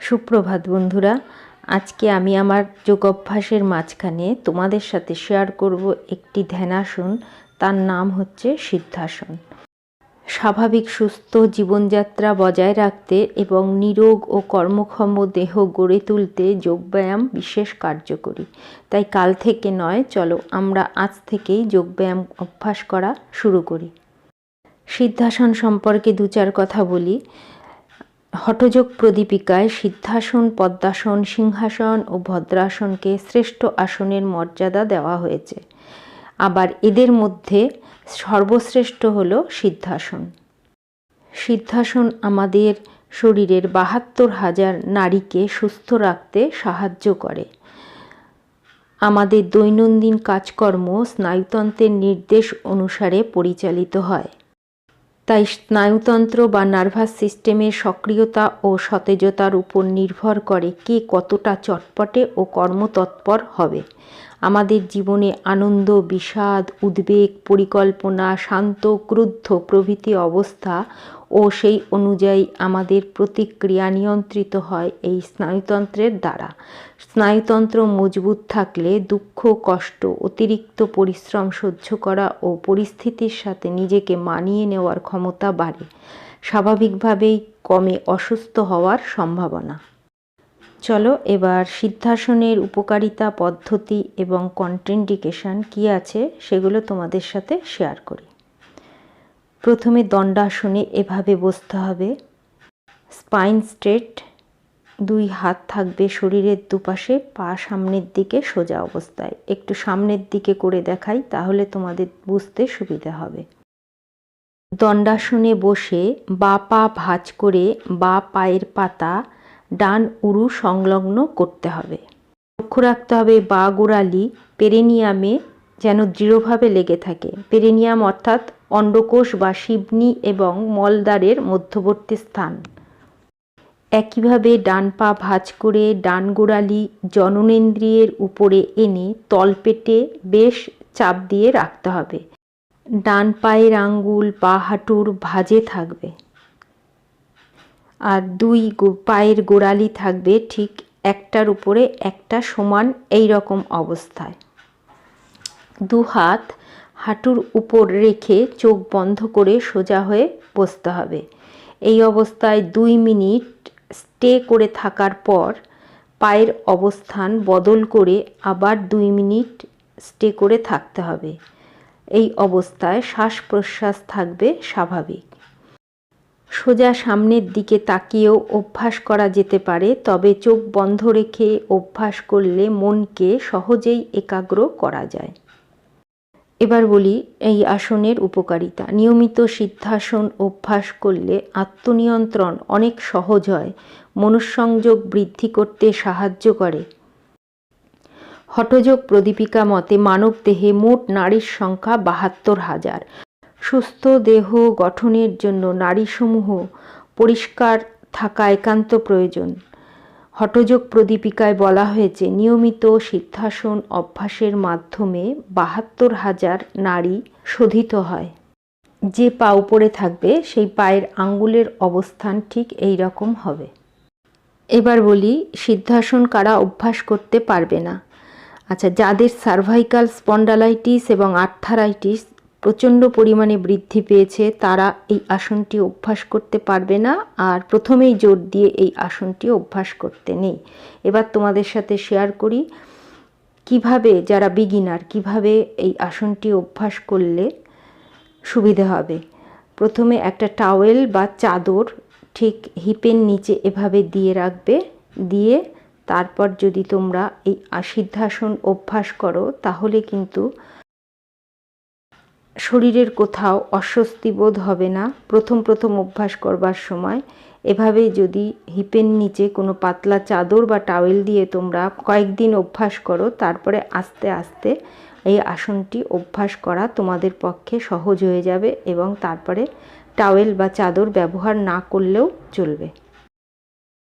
সুপ্রভাত বন্ধুরা, আজকে আমি আমার যোগ অভ্যাসের মাঝখানে তোমাদের সাথে শেয়ার করব একটি ধ্যানাসন, তার নাম হচ্ছে সিদ্ধাসন। স্বাভাবিক সুস্থ জীবনযাত্রা বজায় রাখতে এবং নিরোগ ও কর্মক্ষম দেহ গড়ে তুলতে যোগব্যায়াম বিশেষ কার্যকরী। তাই কাল থেকে নয়, চলো আমরা আজ থেকেই যোগব্যায়াম অভ্যাস করা শুরু করি। সিদ্ধাসন সম্পর্কে দু চার কথা বলি। হঠযোগ প্রদীপিকায় সিদ্ধাসন, পদ্মাসন, সিংহাসন ও ভদ্রাসনকে শ্রেষ্ঠ আসনের মর্যাদা দেওয়া হয়েছে। আবার এদের মধ্যে সর্বশ্রেষ্ঠ হল সিদ্ধাসন। সিদ্ধাসন আমাদের শরীরের বাহাত্তর হাজার নারীকে সুস্থ রাখতে সাহায্য করে। আমাদের দৈনন্দিন কাজকর্ম স্নায়ুতন্ত্রের নির্দেশ অনুসারে পরিচালিত হয়। তাই স্নায়ুতন্ত্র বা নার্ভাস সিস্টেমের সক্রিয়তা ও সতেজতার উপর নির্ভর করে কে কতটা চটপটে ও কর্মতৎপর হবে। আমাদের জীবনে আনন্দ, বিষাদ, উদ্বেগ, পরিকল্পনা, শান্ত, ক্রুদ্ধ প্রভৃতি অবস্থা ও সেই অনুযায়ী আমাদের প্রতিক্রিয়া নিয়ন্ত্রিত হয় এই স্নায়ুতন্ত্রের দ্বারা। স্নায়ুতন্ত্র মজবুত থাকলে দুঃখ, কষ্ট, অতিরিক্ত পরিশ্রম সহ্য করা ও পরিস্থিতির সাথে নিজেকে মানিয়ে নেওয়ার ক্ষমতা বাড়ে। স্বাভাবিকভাবেই কমে অসুস্থ হওয়ার সম্ভাবনা। চলো এবার সিদ্ধাসনের উপকারিতা পদ্ধতি এবং কন্ট্রেন্ডিকেশন কী আছে সেগুলো তোমাদের সাথে শেয়ার করি। প্রথমে দণ্ডাসনে এভাবে বসতে হবে। স্পাইন স্ট্রেট, দুই হাত থাকবে শরীরের দুপাশে, পা সামনের দিকে সোজা অবস্থায়। একটু সামনের দিকে করে দেখাই, তাহলে তোমাদের বুঝতে সুবিধা হবে। দণ্ডাসনে বসে বা পা ভাঁজ করে বা পায়ের পাতা ডান উরু সংলগ্ন করতে হবে। লক্ষ্য রাখতে হবে বা গোড়ালি পেরেনিয়ামে যেন দৃঢ়ভাবে লেগে থাকে। পেরেনিয়াম অর্থাৎ অন্ডকোষ বা শিবনি এবং মলদ্বারের মধ্যবর্তী স্থান। একইভাবে ডান পা ভাঁজ করে ডান গোড়ালি জননেন্দ্রিয়ের উপরে এনে তলপেটে বেশ চাপ দিয়ে রাখতে হবে। ডান পায়ের আঙ্গুল পা হাঁটুর ভাঁজে থাকবে। আর দুই পায়ের গোড়ালি থাকবে ঠিক একটার উপরে একটা সমান এই রকম অবস্থায়। দু হাত হাঁটুর উপর রেখে চোখ বন্ধ করে সোজা হয়ে বসতে হবে। এই অবস্থায় দুই মিনিট স্টে করে থাকার পর পায়ের অবস্থান বদল করে আবার দুই মিনিট স্টে করে থাকতে হবে। এই অবস্থায় শ্বাস প্রশ্বাস থাকবে স্বাভাবিক। সোজা সামনের দিকে তাকিয়েও অভ্যাস করা যেতে পারে, তবে চোখ বন্ধ রেখে অভ্যাস করলে মনকে সহজেই একাগ্র করা যায়। এবার বলি এই আসনের উপকারিতা। নিয়মিত সিদ্ধাসন, অভ্যাস করলে আত্মনিয়ন্ত্রণ অনেক সহজ হয়, মনুসংযোগ বৃদ্ধি করতে সাহায্য করে। হঠযোগ প্রদীপিকা মতে মানব দেহে মোট নারীর সংখ্যা বাহাত্তর হাজার। সুস্থ দেহ গঠনের জন্য নারীসমূহ পরিষ্কার থাকা একান্ত প্রয়োজন। হঠযোগ প্রদীপিকায় বলা হয়েছে, নিয়মিত সিদ্ধাসন অভ্যাসের মাধ্যমে বাহাত্তর হাজার নারী শোধিত হয়। যে পা উপরে থাকবে, সেই পায়ের আঙ্গুলের অবস্থান ঠিক এই রকম হবে। এবার বলি, সিদ্ধাসন কারা অভ্যাস করতে পারবে না? আচ্ছা যাদের সার্ভাইকাল স্পন্ডালাইটিস এবং আর্থারাইটিস প্রচণ্ড পরিমাণে বৃদ্ধি পেয়েছে, তারা এই আসনটি অভ্যাস করতে পারবে না আর প্রথমেই জোর দিয়ে এই আসনটি অভ্যাস করতে নেই। এবার তোমাদের সাথে শেয়ার করি, কীভাবে যারা বিগিনার কীভাবে এই আসনটি অভ্যাস করলে সুবিধে হবে। প্রথমে একটা টাওয়েল বা চাদর ঠিক হিপের নিচে এভাবে দিয়ে রাখবে, দিয়ে তারপর যদি তোমরা এই সিদ্ধাসন অভ্যাস করো, তাহলে কিন্তু শরীরের কোথাও অস্বস্তি বোধ হবে না। প্রথম প্রথম অভ্যাস করবার সময়। এভাবে যদি হিপের নিচে কোনো পাতলা চাদর বা টাওয়েল দিয়ে তোমরা কয়েকদিন অভ্যাস করো, তারপরে আস্তে আস্তে এই আসনটি অভ্যাস করা তোমাদের পক্ষে সহজ হয়ে যাবে এবং তারপরে টাওয়েল বা চাদর ব্যবহার না করলেও চলবে।